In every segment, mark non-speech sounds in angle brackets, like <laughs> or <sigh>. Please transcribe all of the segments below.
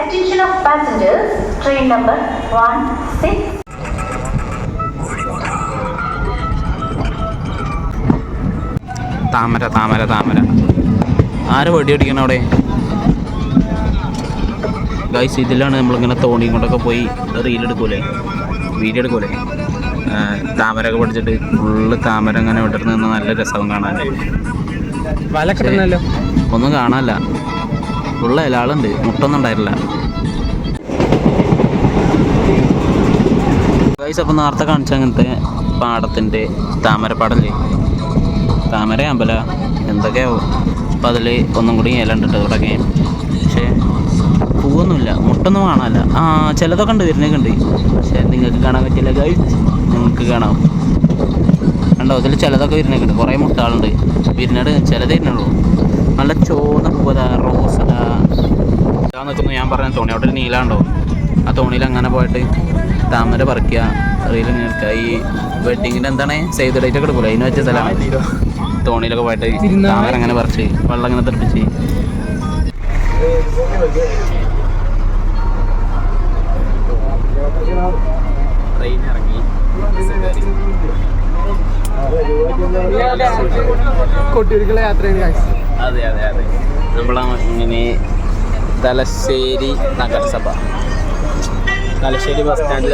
Attention of passengers, train number 16 താമര താമര താമര. ആര് വെടി അടിക്കണം അവിടെ? ഗൈസ് ഇതിലാണ് നമ്മളിങ്ങനെ തോണിയും കൊണ്ടൊക്കെ പോയി റീലെടുക്കൂലേ വീഡിയോ എടുക്കൂലേ? താമരൊക്കെ പഠിച്ചിട്ട് ഫുള്ള് താമര അങ്ങനെ വിട്ടിട്ട് നിന്ന് നല്ല രസവും കാണാൻ വല കിട്ടുന്നല്ലോ ഒന്നും കാണാനല്ല. ഫുള്ള് ഇലാളുണ്ട് മുട്ടൊന്നും ഉണ്ടായിട്ടില്ല ഗൈസ് അപ്പോൾ നേരത്തെ കാണിച്ച അങ്ങനത്തെ പാടത്തിന്റെ താമരപ്പാടല്ലേ? താമര അമ്പല എന്തൊക്കെയാവും അപ്പോൾ അതിൽ ഒന്നും കൂടി ഇല ഉണ്ട് കേട്ടോ ഇവിടെയൊക്കെ. പക്ഷേ പൂവൊന്നുമില്ല. മുട്ടൊന്നും കാണാനല്ല. ആ ചിലതൊക്കെ ഉണ്ട് വരുന്നൊക്കെ ഉണ്ട്. പക്ഷേ നിങ്ങൾക്ക് കാണാൻ പറ്റില്ല ഗൈസ് നിങ്ങൾക്ക് കാണാം. കണ്ടോ? അതിൽ ചിലതൊക്കെ വരുന്നൊക്കെ ഉണ്ട്. കുറേ മുട്ടകളുണ്ട്. വിരുന്നട് ചിലതേ വരുന്നുള്ളൂ. നല്ല ചോന്ന റോസതാ ഇതാ നിൽക്കുന്നു ഞാൻ പറഞ്ഞ തോണി അവിടെ ഒരു നീലാണ്ടോ? ആ തോണിയിൽ അങ്ങനെ പോയിട്ട് താമര പറിക്കുക റീൽ നിൽക്കുക ഈ വെഡിങ്ങിന്റെ എന്താണ്? സേവ് ഡേറ്റ് ഒക്കെ എടുക്കൂല? അതിന് വെച്ച സ്ഥലമാണ്. തോണിയിലൊക്കെ പോയിട്ട് താമര അങ്ങനെ പറിച്ച് വെള്ളം അങ്ങനെ തെറിപ്പിച്ച് ട്രെയിൻ ഇറങ്ങി. കൊട്ടിയൂർക്കുള്ള യാത്രയാണ് അതെ അതെ അതെ. നമ്മളാ ഇങ്ങനെ തലശ്ശേരി നഗരസഭ. തലശ്ശേരി ബസ് സ്റ്റാൻഡിൽ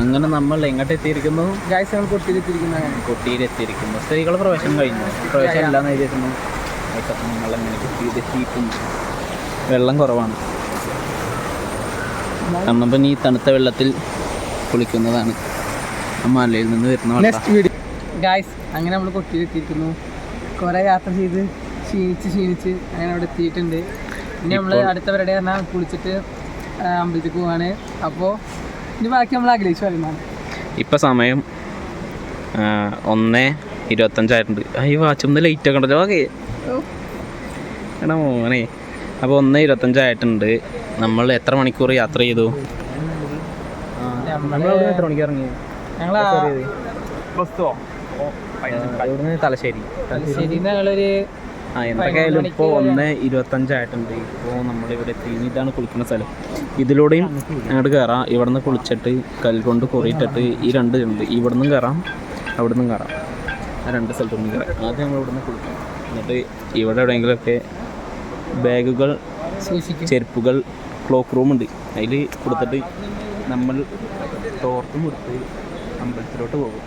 അങ്ങനെ നമ്മൾ എങ്ങോട്ട് എത്തിയിരിക്കുന്നു? ഗായ്സ് നമ്മൾ കൊട്ടിയിലെത്തിയിരിക്കുന്നതാണ് കൊട്ടിയിലെത്തിയിരിക്കുന്നു സ്ത്രീകളുടെ പ്രവേശനം കഴിഞ്ഞു. പ്രവേശനം ഇല്ലാന്ന് നമ്മൾ നമ്മളെങ്ങനെ കൊട്ടിയിലെത്തിയിരിക്കുന്നു വെള്ളം കുറവാണ്. കാരണം ഇപ്പം ഈ തണുത്ത വെള്ളത്തിൽ കുളിക്കുന്നതാണ്. മലയിൽ നിന്ന് വരുന്ന നെക്സ്റ്റ് വീഡിയോ ഗായ്സ് അങ്ങനെ നമ്മൾ കൊട്ടിയിലെത്തിയിരിക്കുന്നു. കുറേ യാത്ര ചെയ്ത് ക്ഷീണിച്ച് ക്ഷീണിച്ച് അങ്ങനെ അവിടെ എത്തിയിട്ടുണ്ട്. ഇനി നമ്മൾ അടുത്തവരുടെ അടുത്ത പരിപാടി പറഞ്ഞാൽ കുളിച്ചിട്ട് അമ്പലത്തിൽ പോവാണ്. അപ്പോൾ ഇനി ബാക്കി നമ്മൾ ആഗ്രഹിച്ചു പറയുന്നതാണ്. ഇപ്പം സമയം ഒന്ന് ഇരുപത്തഞ്ചായിട്ടുണ്ട്. ഈ വാച്ചൊന്ന് ലേറ്റ് ഒക്കെ ഉണ്ടല്ലോ ഓക്കെ. എടാ മോനെ. അപ്പോൾ ഒന്ന് ഇരുപത്തഞ്ചായിട്ടുണ്ട്. നമ്മൾ എത്ര മണിക്കൂർ യാത്ര ചെയ്തു? നമ്മൾ എത്ര മണിക്ക് ഇറങ്ങി? ഞങ്ങൾ ഇവിടുന്ന് തലശ്ശേരി. ശരി ഞങ്ങളൊരു ആ എന്തൊക്കെയായാലും ഇപ്പോൾ ഒന്ന് ഇരുപത്തഞ്ചായിട്ടുണ്ട്. ഇപ്പോൾ നമ്മളിവിടെ എത്തി. ഇതാണ് കുളിക്കുന്ന സ്ഥലം. ഇതിലൂടെയും അങ്ങോട്ട് കയറാം ഇവിടെ നിന്ന് കുളിച്ചിട്ട് കൽകൊണ്ട് കുറിയിട്ടിട്ട് ഈ രണ്ട് ഉണ്ട് ഇവിടെ നിന്നും കയറാം അവിടെ നിന്നും കയറാം ആ രണ്ട് സ്ഥലത്തു നിന്നും കയറാം ആദ്യം നമ്മൾ ഇവിടെ നിന്ന് കുളിക്കാം. എന്നിട്ട് ഇവിടെ എവിടെയെങ്കിലുമൊക്കെ ബാഗുകൾ ചെരുപ്പുകൾ ക്ലോക്ക് റൂമുണ്ട്. അതിൽ കൊടുത്തിട്ട് നമ്മൾ തോർത്തും കൊടുത്ത് അമ്പലത്തിലോട്ട് പോകും.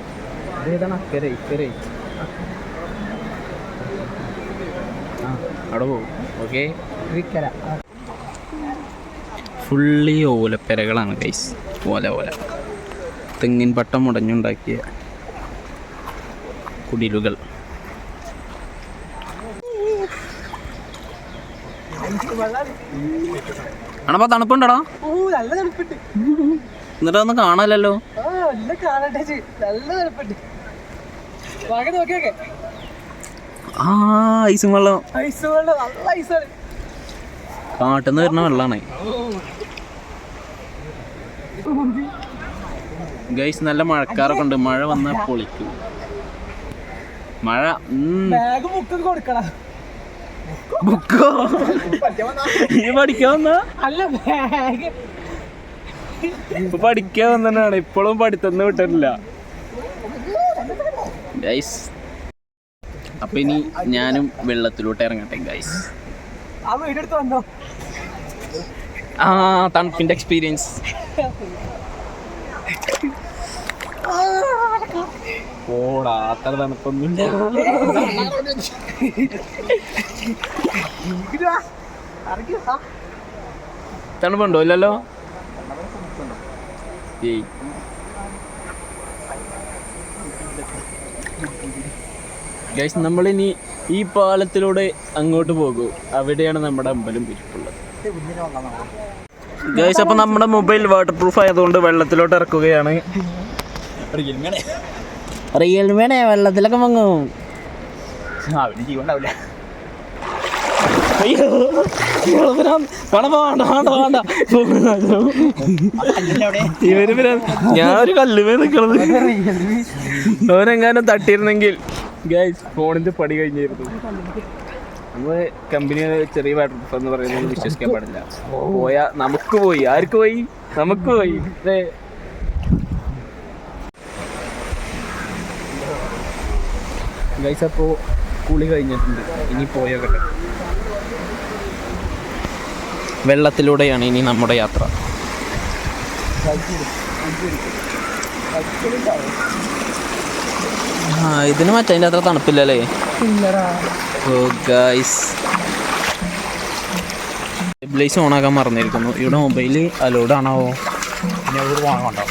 അതേതാണ് അക്കരെ ഇക്കരെ. ആ അവിടെ പോകും. ഓക്കെ ഇക്കര. ഫുള്ളി ഓലപ്പെരകളാണ് ഗൈസ് ഓല ഓല. തെങ്ങിൻ പട്ടം മുടഞ്ഞുണ്ടാക്കിയ കുടിലുകൾ. ആണപ്പോ തണുപ്പുണ്ടടാ? ഓ നല്ല നല്ല കാണട്ടെ നല്ല തണുപ്പുണ്ട്. വാങ്ങി നോക്കിയൊക്കെ. ആ ഐസും വെള്ളം. ഐസും വെള്ളം നല്ല ഐസാണ് കാട്ടുന്ന വരുന്ന വെള്ളമാണ് ഗൈസ് നല്ല മഴക്കാറൊക്കെ ഉണ്ട്. മഴ വന്നാൽ പൊളിക്കും. മഴ ബുക്കോ ഈ പഠിക്കാൻ അല്ല ബാഗ് ഇപ്പൊ പഠിക്കാൻ വന്നതാണ്. ഇപ്പോഴും പഠിത്തന്ന് വിട്ടിട്ടില്ല. ഗൈസ് അപ്പൊ ഇനി ഞാനും വെള്ളത്തിലോട്ട് ഇറങ്ങട്ടെ ഗൈസ് ആ തണുപ്പിന്റെ എക്സ്പീരിയൻസ് ഓടാ അത്ര തണുപ്പൊന്നുമില്ല. തണുപ്പുണ്ടോ? ഇല്ലല്ലോ? ഏയ് ഗൈസ് നമ്മളിനി ഈ പാലത്തിലൂടെ അങ്ങോട്ട് പോകും. അവിടെയാണ് നമ്മുടെ അമ്പലം പിരിപ്പുള്ളത്. ഗൈസ് അപ്പൊ നമ്മുടെ മൊബൈൽ വാട്ടർ പ്രൂഫ് ആയതുകൊണ്ട് വെള്ളത്തിലോട്ട് ഇറക്കുകയാണ്. റിയൽമിയുടെ വെള്ളത്തിലൊക്കെ മങ്ങും. അവന് ജീവൻ ഉണ്ടാവില്ല. ഇവൾ ഭ്രാന്ത്. വേണ്ട വേണ്ട ഇവർ. ഞാൻ ഒരു കല്ലുമേ നിക്കണത്. അവനെങ്ങാനും തട്ടിയിരുന്നെങ്കിൽ. ഗൈസ് ഫോണിന്റെ പടി കഴിഞ്ഞിരുന്നു നമ്മൾ കമ്പനി ചെറിയ വാട്ടർ എന്ന് പറയുന്നത് വിശ്വസിക്കാൻ പാടില്ല. പോയാ നമുക്ക് പോയി. ആർക്ക് പോയി? നമുക്ക് പോയി. ഗൈസ് അപ്പോ കുളി കഴിഞ്ഞിട്ടുണ്ട്. ഇനി പോയോക്കട്ടെ വെള്ളത്തിലൂടെയാണ് ഇനി നമ്മുടെ യാത്ര. ആ ഇതിന് മറ്റതിന്റെ അത്ര തണുപ്പില്ലല്ലേ? ഓ ഗൈസ് സ്റ്റെബിലൈസ് ഓണാക്കാൻ മറന്നിരിക്കുന്നു. ഇവിടെ മൊബൈൽ അലോഡ് ആണാവോ ഇനി അവിടെ വാങ്ങണ്ടോ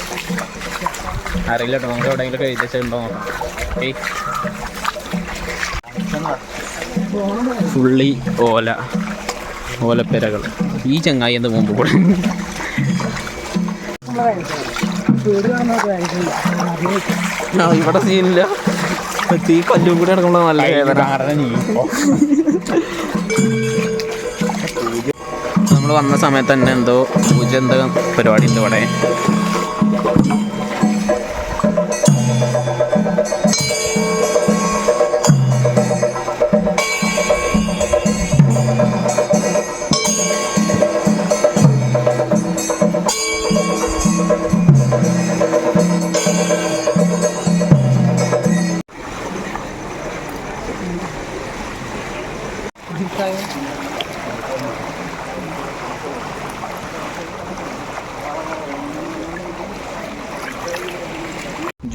അറിയില്ല കേട്ടോ നമുക്ക് എവിടെയെങ്കിലും എഴുതി വെച്ചിട്ടുണ്ടോ നോക്കാം. ഏയ്. ഫുള്ളി ഓല. ഓലപ്പെരകൾ ഈ ചങ്ങായി എന്ത് മുമ്പ് കൂടെ? വീട് ഇവിടെ സീനില്ല. തീ കല്ലും കൂടി നടക്കുമ്പോൾ നല്ല നമ്മൾ വന്ന സമയത്ത് തന്നെ എന്തോ പൂജ എന്തോ പരിപാടി ഉണ്ട് ഇവിടെ.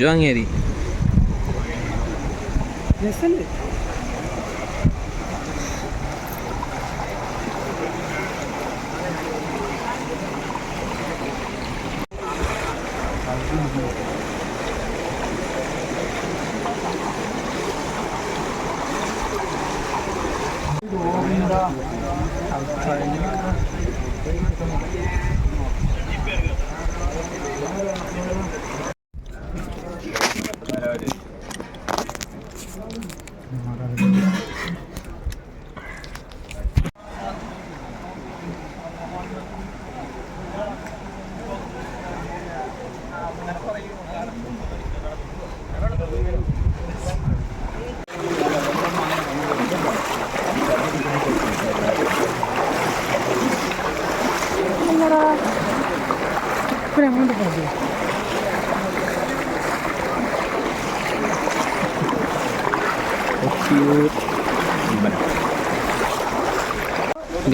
ജോ അങ്ങേരി രസല്ലേ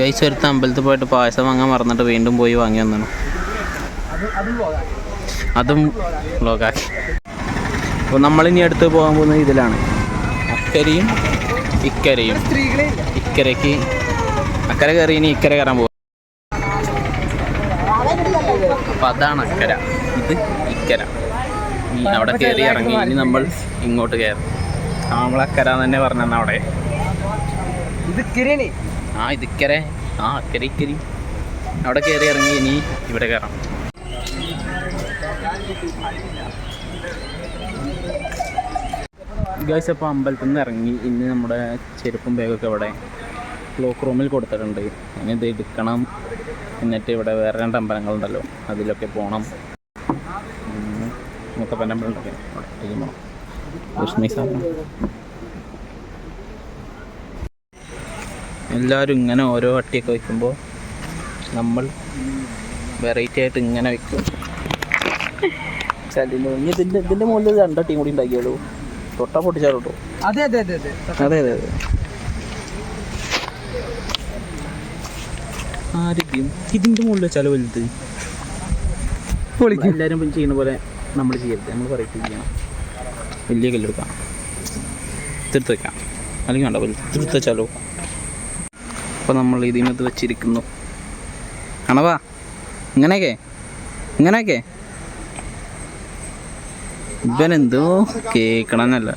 ഗൈസ് ഒരുത്ത അമ്പലത്തിൽ പോയിട്ട് പായസം വാങ്ങാൻ മറന്നിട്ട് വീണ്ടും പോയി വാങ്ങി വന്നു അത് വ്ളോഗാക്കി അപ്പോൾ നമ്മളിനി അടുത്ത് പോകാൻ പോകുന്നത് ഇതിലാണ്. അക്കരയും ഇക്കരയും. ഇക്കരയ്ക്ക് അക്കര കയറി ഇനി ഇക്കര കയറാൻ പോകും. അപ്പം അതാണ് അക്കര. ഇത് ഇക്കര. അവിടെ കയറി ഇറങ്ങി ഇനി നമ്മൾ ഇങ്ങോട്ട് കയറും. എന്ന് തന്നെ പറഞ്ഞാൽ അവിടെ. ഇത് ആ ഇതിക്കരേ ആ കരി ഇക്കരി അവിടെ കയറി ഇറങ്ങി ഇനി ഇവിടെ കയറാം ഗൈസ് അപ്പോൾ അമ്പലത്തിൽ നിന്ന് ഇറങ്ങി. ഇനി നമ്മുടെ ചെരുപ്പും ബാഗൊക്കെ ഇവിടെ ക്ലോക്ക് റൂമിൽ കൊടുത്തിട്ടുണ്ട്. ഇനി ഇത് എടുക്കണം. എന്നിട്ട് ഇവിടെ വേറെ രണ്ട് അമ്പലങ്ങളുണ്ടല്ലോ. അതിലൊക്കെ പോകണം മുത്തപ്പന്റെ അമ്പലം ഉണ്ടല്ലോ. അവിടെ പോകണം വിഷ്ണു സാധനം എല്ലാവരും ഇങ്ങനെ ഓരോ വട്ടിയൊക്കെ വയ്ക്കുമ്പോൾ നമ്മൾ വെറൈറ്റി ആയിട്ട് ഇങ്ങനെ വെക്കും. ചലിന് ഇനി ഇതിന്റെ ഇതിന്റെ മുകളിൽ രണ്ടട്ടിയും കൂടി ഉണ്ടാക്കിയുള്ളൂ. തൊട്ടാ പൊട്ടിച്ചാലോ അതെ അതെ അതെ അതെ. അതെ അതെ അതെ. ആരോഗ്യം ഇതിന്റെ മുകളിൽ വെച്ചാലോ വലുത്? പൊളിക്കും. എല്ലാവരും ചെയ്യുന്ന പോലെ നമ്മൾ ചെയ്യരുത്. നമ്മൾ വെറൈറ്റി ചെയ്യണം. വലിയ കല്ലെടുക്കാം. തീർത്ത് വെക്കാം. അല്ലെങ്കിൽ വേണ്ട വലുത്. തീർത്ത് വെച്ചാലോ? അപ്പോൾ നമ്മൾ ഇതിനകത്ത് വെച്ചിരിക്കുന്നു. അണവാ ഇങ്ങനെയൊക്കെ ഇങ്ങനെയൊക്കെ. ഇവനെന്തോ കേൾക്കണമെന്നല്ല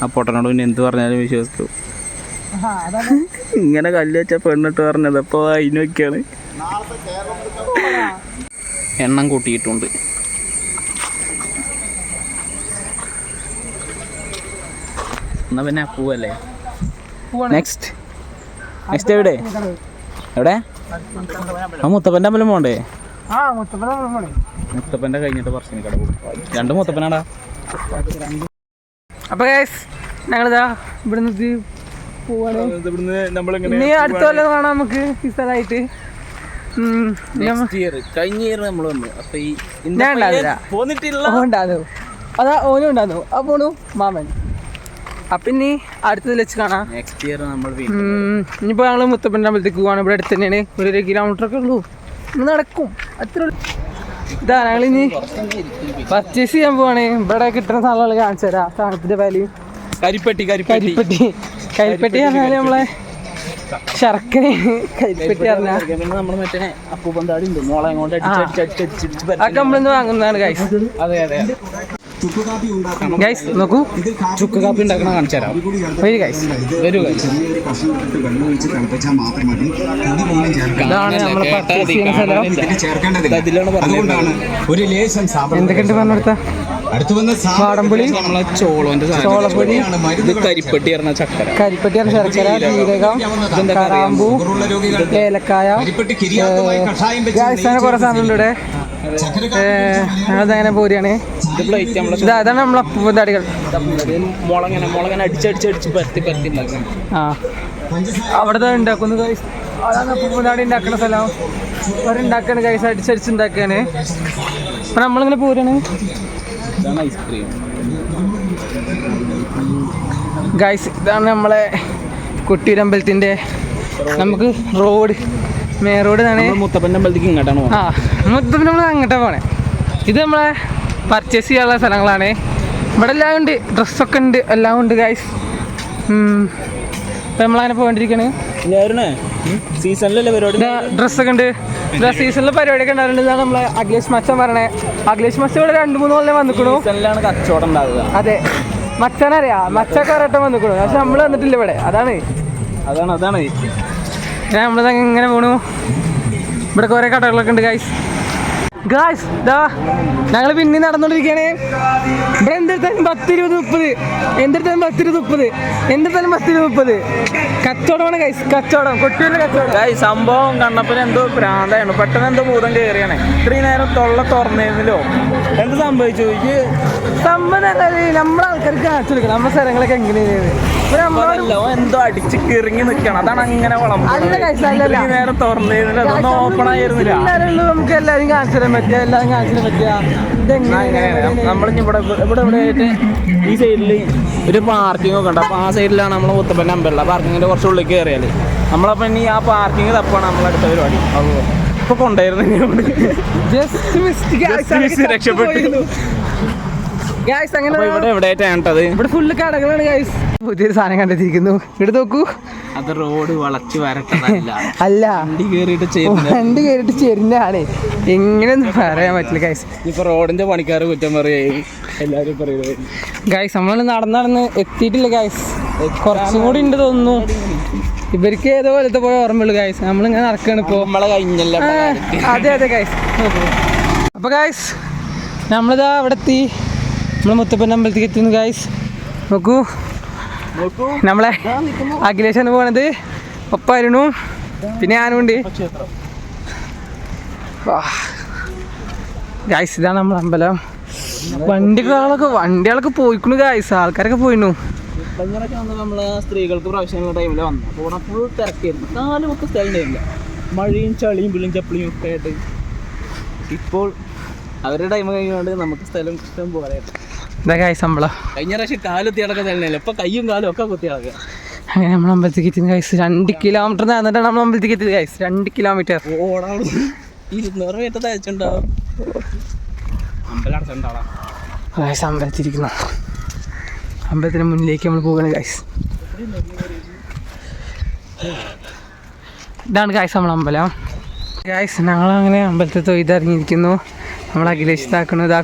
ആ പൊട്ടനോട് പിന്നെ എന്ത് പറഞ്ഞാലും വിശ്വസിക്കൂ. ഇങ്ങനെ കല്ല് വെച്ച പെണ്ണിട്ട് പറഞ്ഞത് അപ്പോൾ അതിനൊക്കെയാണ് എണ്ണം കൂട്ടിയിട്ടുണ്ട്. എന്നാ പിന്നെ പൂവല്ലേ? നെക്സ്റ്റ് നെക്സ്റ്റ് എവിടെ? എവിടെ? ആ മുത്തപ്പന്റെ അമ്പലം പോണ്ടേ? മുത്തപ്പന്റെ കഴിഞ്ഞിട്ട് പറശ്ശിനി കട രണ്ട് മുത്തപ്പനാടാ. അപ്പൊ ഗൈസ് ഞങ്ങളിതാ ഇവിടുന്ന് പോവാണ്. ഇനി അടുത്ത കൊല്ലം കാണാം നമുക്ക് ഈ സ്ഥലമായിട്ട്. ഇയർ കഴിഞ്ഞ ഇയർ നമ്മൾ വന്നു. അപ്പൊ ഈ അതാ ഓനും ഉണ്ടാന്നു. ആ പോണു മാമൻ. അപ്പൊ ഇനി അടുത്തതിൽ വെച്ച് കാണാം. നെക്സ്റ്റ് ഇയർ നമ്മൾ വീണ്ടും ഇനി ഇനിയിപ്പോ ഞങ്ങൾ മുത്തപ്പന്റെ അമ്പലത്തേക്ക് പോവാണ്. ഇവിടെ അടുത്ത് തന്നെയാണ് ഒരു കിലോമീറ്റർ ഒക്കെ ഉള്ളൂ. ഇന്ന് നടക്കും. അത്ര ഇതാ ഞങ്ങൾ ഇനി പർച്ചേസ് ചെയ്യാൻ പോവാണ്. ഇവിടെ കിട്ടുന്ന സാധനങ്ങൾ കാണിച്ചു തരാം. സാധനത്തിന്റെ വാല്യൂ കരിപ്പെട്ടി കരിപ്പെട്ടി. കരിപ്പെട്ടി. പറഞ്ഞാൽ നമ്മളെ ശർക്കര. കരിപ്പെട്ടി പറഞ്ഞാൽ. അതൊക്കെ നമ്മളിന്ന് വാങ്ങുന്നതാണ് ഗൈസ് അതെ അതെ. ഗൈസ് നോക്കൂ. ചുക്ക് കാപ്പി ഉണ്ടാക്കണ കാണിച്ചു തരാം. വരൂ ഗൈസ് വരൂ ഗൈസ് ഇതാണ് നമ്മൾ പർച്ചേസ് ചെയ്യുന്ന സ്ഥലം. എന്തൊക്കെയുണ്ട് പറഞ്ഞെടുത്ത? അടുത്തു വന്ന സാബൺ വാടംപുളി നമ്മളെ ചോളോന്റെ ചോളപ്പൊടി ഇത് കരിപ്പെട്ടി പറഞ്ഞ ചക്കര. കരിപ്പെട്ടി പറഞ്ഞ ശർക്കര ജീരകം. കറാമ്പൂ ഏലക്കായ കുറെ സാധനമുണ്ട് ഇവിടെ. ഞങ്ങളതങ്ങനെ പോരുകയാണ് അതാണ് നമ്മളെ പൂന്തടികൾ. മുളങ്ങനെ മുളങ്ങനെ അടിച്ചടിച്ച് അടിച്ച് പരത്തി പരത്തി ഉണ്ടാക്കണം ആ. അവിടുത്തെ ഉണ്ടാക്കുന്നു ഗൈസ് അതാണ് പൂന്താടി ഉണ്ടാക്കുന്ന സ്ഥലം. അവരുണ്ടാക്കാണ് കൈസ് അടിച്ചടിച്ച് ഉണ്ടാക്കാണ്. അപ്പൊ നമ്മളിങ്ങനെ പോരാണ്. ഇതാണ് ഐസ്ക്രീം. ഗൈസ് ഇതാണ് നമ്മളെ കുട്ടിയൂരമ്പലത്തിന്റെ നമുക്ക് റോഡ്. മേ റോഡ് ആണ് മുത്തപ്പന്റെ അമ്പലത്തേക്ക് ഇങ്ങോട്ടാണ് ആ മൊത്തം നമ്മൾ അങ്ങോട്ടാണ് പോണേ. ഇത് നമ്മളെ പർച്ചേസ് ചെയ്യാനുള്ള സ്ഥലങ്ങളാണ്. ഇവിടെ എല്ലാം ഉണ്ട്. ഡ്രസ്സൊക്കെ ഉണ്ട്. എല്ലാം ഉണ്ട് ഗൈസ് ഇപ്പം നമ്മളങ്ങനെ പോകേണ്ടിരിക്കണേ സീസണിലല്ലേ പരിപാടി? ഡ്രസ്സൊക്കെ ഉണ്ട്. ഇതാ സീസണിൽ പരിപാടിയൊക്കെ ഉണ്ടാകുന്നുണ്ട് ഇതാണ് നമ്മളെ അഖിലേഷ് മച്ചൻ പറഞ്ഞേ അഖിലേഷ് മച്ചൻ ഇവിടെ രണ്ട് മൂന്ന് കൊല്ലം വന്നിക്കണു. സീസണിലാണ് കച്ചവടം ഉണ്ടാവുക. അതെ. മച്ചനറിയാ. മച്ചൊക്കെ ഒരട്ടം വന്നിക്കണു. പക്ഷെ നമ്മൾ വന്നിട്ടില്ല ഇവിടെ. അതാണ്. അതാണ് അതാണ്. ഞാൻ നമ്മളിതങ്ങനെ പോണു. ഇവിടെ കുറേ കടകളൊക്കെ ഉണ്ട് ഗായ്സ് ഗായ്സ് ദാ ഞങ്ങൾ പിന്നെ നടന്നുകൊണ്ടിരിക്കുകയാണ് ഇവിടെ എന്തെടുത്താലും പത്തിരുപത് മുപ്പത്. എന്തെടുത്താലും പത്തിരുപത് മുപ്പത്. എന്തെടുത്താലും പത്തിരുപത് മുപ്പത്. കച്ചവടമാണ് ഗൈസ് കച്ചവടം. കൊട്ടിയൂരിലെ കച്ചവടം. ഗായ് സംഭവം കണ്ടപ്പോൾ എന്തോ ഭ്രാന്തായിരുന്നു. പെട്ടെന്ന് എന്തോ ഭൂതം കയറിയാണ് ഇത്രയും നേരം തൊള്ള തുറന്നിരുന്നല്ലോ. എന്ത് സംഭവിച്ചു? എനിക്ക് സംഭവം നമ്മളെ ആൾക്കാർക്ക് കാണിച്ചു കൊടുക്കണം. നമ്മുടെ സ്ഥലങ്ങളൊക്കെ എങ്ങനെയാണ്? എന്തോ അടിച്ച് കിറങ്ങി നിൽക്കണം അതാണ് അങ്ങനെ വളം നേരം തുറന്നിരുന്നില്ല. അതൊന്നും ഓപ്പൺ ആയിരുന്നില്ല. നമുക്ക് എല്ലാവരും കാണിച്ചു തരാൻ പറ്റുക എല്ലാ തരാൻ പറ്റുക നമ്മളിഞ്ഞ് ഇവിടെ ഇവിടെ ഇവിടെ ആയിട്ട് ഈ സൈഡിൽ ഒരു പാർക്കിംഗ് ഒക്കെ ഉണ്ട്. അപ്പോൾ ആ സൈഡിലാണ് നമ്മൾ മുത്തപ്പന്റെ അമ്പലം ആ പാർക്കിങ്ങിന്റെ കുറച്ച് ഉള്ളിൽ കയറിയാൽ നമ്മളപ്പം ഇനി ആ പാർക്കിംഗ് തപ്പാണ് നമ്മളെ അടുത്ത പരിപാടി. ഇപ്പോൾ കൊണ്ടായിരുന്നു രക്ഷപ്പെട്ടു. ഗായ്സ് അങ്ങനെ ഇവിടെ എവിടെയായിട്ടാണ് ഇവിടെ ഫുള്ള് കടകളാണ് ഗായ്സ് പുതിയൊരു സാധനം കണ്ടെത്തിയിരിക്കുന്നു. ഇവിടെ നോക്കൂ. അത് റോഡ് വളച്ച് വരട്ടതല്ല. <laughs> അല്ല. വണ്ടി കയറിയിട്ട് വണ്ടി കയറിട്ട് ചെരിഞ്ഞാണ് എങ്ങനെയൊന്നും പറയാൻ പറ്റില്ല ഗൈസ് ഇപ്പൊ റോഡിന്റെ പണിക്കാർ കുറ്റം പറയുകയും എല്ലാവരും പറയുന്നത്. ഗൈസ് നമ്മൾ നടന്ന് നടന്ന് എത്തിയിട്ടില്ല ഗൈസ് കുറച്ചും കൂടി ഉണ്ട് തോന്നുന്നു. ഇവർക്ക് ഏതോ പോലത്തെ പോയ ഓർമ്മയുള്ളൂ ഗൈസ് നമ്മളിങ്ങനെ നടക്കാണ് ഇപ്പോൾ നമ്മളെ കഴിഞ്ഞല്ല അതെ അതെ ഗൈസ് അപ്പോൾ ഗൈസ് നമ്മളിതാ അവിടെ എത്തി നമ്മൾ മുത്തപ്പൻ അമ്പലത്തിലേക്ക് എത്തുന്നു ഗായ്സ് നോക്കൂ. നമ്മളെ അഖിലേഷാണ് പോണത്. ഒപ്പായിരുന്നു പിന്നെ ഞാനും ഉണ്ട് ഗായ്സ് ഇതാണ് നമ്മളെ അമ്പലം. വണ്ടികളൊക്കെ വണ്ടികളൊക്കെ പോയിക്കണു ഗൈസ് ആൾക്കാരൊക്കെ വന്ന് നമ്മൾ സ്ത്രീകൾക്ക് പ്രവേശനമുള്ള മഴയും ചളിയും പിള്ളിയും ചപ്പിളിയും ഒക്കെ ആയിട്ട്. ഇപ്പോൾ അവരുടെ ടൈം കഴിഞ്ഞുകൊണ്ട് നമുക്ക് സ്ഥലം ഇഷ്ടം പോലെ കഴിഞ്ഞ പ്രാവശ്യം കാലെത്തി അടക്കം സ്ഥലമില്ല ഇപ്പൊ കൈയും കാലും ഒക്കെ കുത്തി അടക്കുക അങ്ങനെ നമ്മൾ അമ്പലത്തേക്ക് എത്തി. ഗൈസ് രണ്ട് കിലോമീറ്റർ നടന്നിട്ടാണ് നമ്മൾ അമ്പലത്തേക്ക് എത്തിയത്. ഗൈസ് രണ്ട് കിലോമീറ്റർ ഓടാണ്. ഇരുന്നൂറ് മീറ്റർ തയ്ച്ചുണ്ടാവും അമ്പലം അടച്ചിട്ടുണ്ടാവാം ഗൈസ് അമ്പലത്തിരിക്കുന്നു അമ്പലത്തിന് മുന്നിലേക്ക് നമ്മൾ പോവുകയാണ് ഗൈസ് ഇതാണ് ഗൈസ് നമ്മൾ അമ്പലം. ഗൈസ് ഞങ്ങളങ്ങനെ അമ്പലത്തിൽ തൊയ്തിറങ്ങിയിരിക്കുന്നു നമ്മൾ അഖിലേഷ് ഇതാക്കണു ഇതാ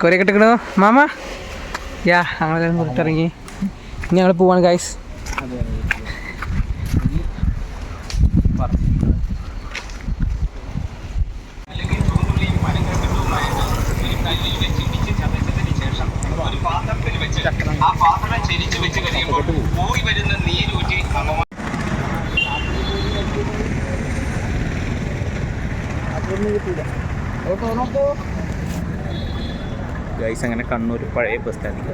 കുറേ കിട്ടിക്കണോ മാമ? യാ ഞങ്ങളെല്ലാം പുറത്തിറങ്ങി ഞങ്ങൾ പോവാണ് ഗൈസ് ആ പാത്രം ചെരിച്ചു വെച്ച് കഴിയുമ്പോൾ പോയി വരുന്ന നീരൂറ്റി അമ്മ അതൊന്നും കിട്ടില്ല ഗൈസ് അങ്ങനെ കണ്ണൂർ പഴയ ബസ് സ്റ്റാൻഡിൽ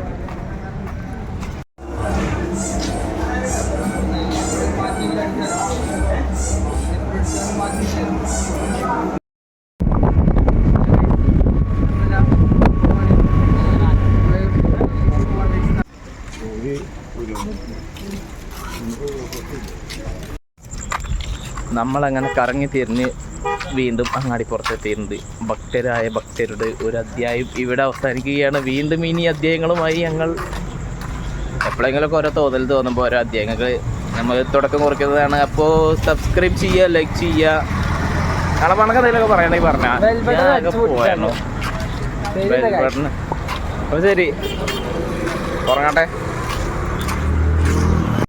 നമ്മളങ്ങനെ കറങ്ങി തിരിഞ്ഞ് വീണ്ടും അങ്ങാടിപ്പുറത്തെത്തിയിട്ടുണ്ട് ഭക്തരായ ഭക്തരുടെ ഒരു അധ്യായം ഇവിടെ അവസാനിക്കുകയാണ്. വീണ്ടും ഇനി അധ്യായങ്ങളുമായി ഞങ്ങൾ എപ്പോഴെങ്കിലുമൊക്കെ ഓരോ തോന്നൽ തോന്നുമ്പോൾ ഓരോ അധ്യായങ്ങൾ നമ്മൾ തുടക്കം കുറിക്കുന്നതാണ്. അപ്പോൾ സബ്സ്ക്രൈബ് ചെയ്യുക ലൈക്ക് ചെയ്യുക. കളപ്പണക്ക് എന്തെങ്കിലുമൊക്കെ പറയണമെങ്കിൽ പറഞ്ഞാൽ പോയാണോ അപ്പോൾ ശരി. ഉറങ്ങട്ടെ?